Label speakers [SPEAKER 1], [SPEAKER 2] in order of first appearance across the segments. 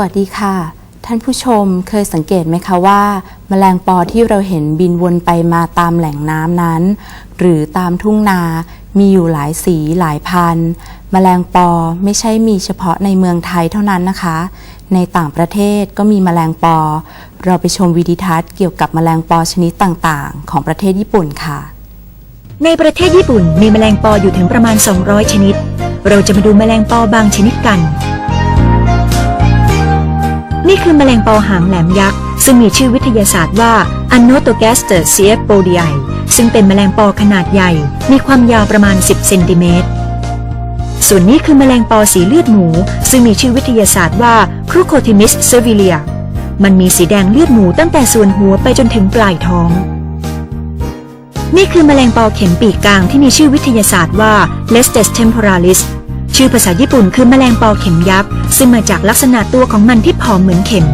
[SPEAKER 1] วัสดีค่ะ ท่านผู้ชมเคยสังเกตไหมคะว่าแมลงปอที่เราเห็นบินวนไปมาตามแหล่งน้ำนั้น หรือตามทุ่งนา มีอยู่หลายสีหลายพันแมลงปอไม่ใช่มีเฉพาะในเมืองไทยเท่านั้นนะคะ ในต่างประเทศก็มีแมลงปอ เราไปชมวิดีทัศน์เกี่ยวกับแมลงปอชนิดต่างๆ ของประเทศญี่ปุ่นค่ะ
[SPEAKER 2] ในประเทศญี่ปุ่นมีแมลงปออยู่ถึงประมาณ 200 ชนิด เราจะมาดูแมลงปอบางชนิดกัน นี่คือแมลงปอหางแหลมยักษ์ ซึ่งมีชื่อวิทยาศาสตร์ว่า a n o t o g a s t e r c f p o d i i ซึ่งเป็นแมลงปอขนาดใหญ่ มีความยาวประมาณ 10 เซนติเมตร ส่วนนี้คือแมลงปอสีเลือดหมู ซึ่งมีชื่อวิทยาศาสตร์ว่า Crucotimis cervilia มันมีสีแดงเลือดหมูตั้งแต่ส่วนหัวไปจนถึงปลายท้อง นี่คือแมลงปอเข็มปีกกลางที่มีชื่อวิทยาศาสตร์ว่า Lestes temporalis ชื่อภาษาญี่ปุ่นคือแมลงปอเข็มยักษ์ซึ่งมาจากลักษณะตัวของมันที่ผอมเหมือนเข็ม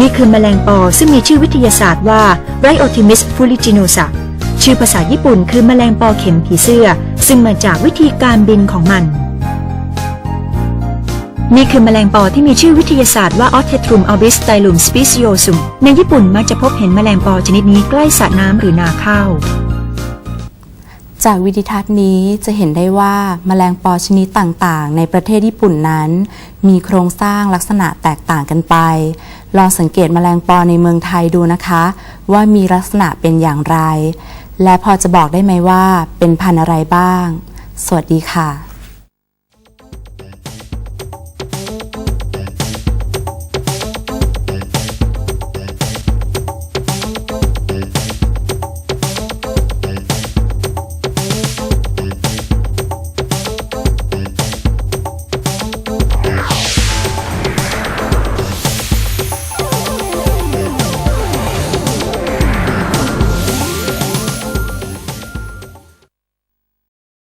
[SPEAKER 2] นี่คือแมลงปอซึ่งมีชื่อวิทยาศาสตร์ว่า Rhyotimis fuliginosa ชื่อภาษาญี่ปุ่นคือแมลงปอเข็มผีเสื้อ ซึ่งมาจากวิธีการบินของมัน นี่คือแมลงปอที่มีชื่อวิทยาศาสตร์ว่า Otetrum albistylum speciosum ในญี่ปุ่นมักจะพบเห็นแมลงปอชนิดนี้ใกล้สระน้ำหรือนาข้าว
[SPEAKER 1] จากวิดิทัศน์นี้จะเห็นได้ว่าแมลงปอชนิดต่างๆ ในประเทศญี่ปุ่นนั้น มีโครงสร้างลักษณะแตกต่างกันไป ลองสังเกตแมลงปอในเมืองไทยดูนะคะ ว่ามีลักษณะเป็นอย่างไร และพอจะบอกได้ไหมว่าเป็นพันธุ์อะไรบ้าง สวัสดีค่ะ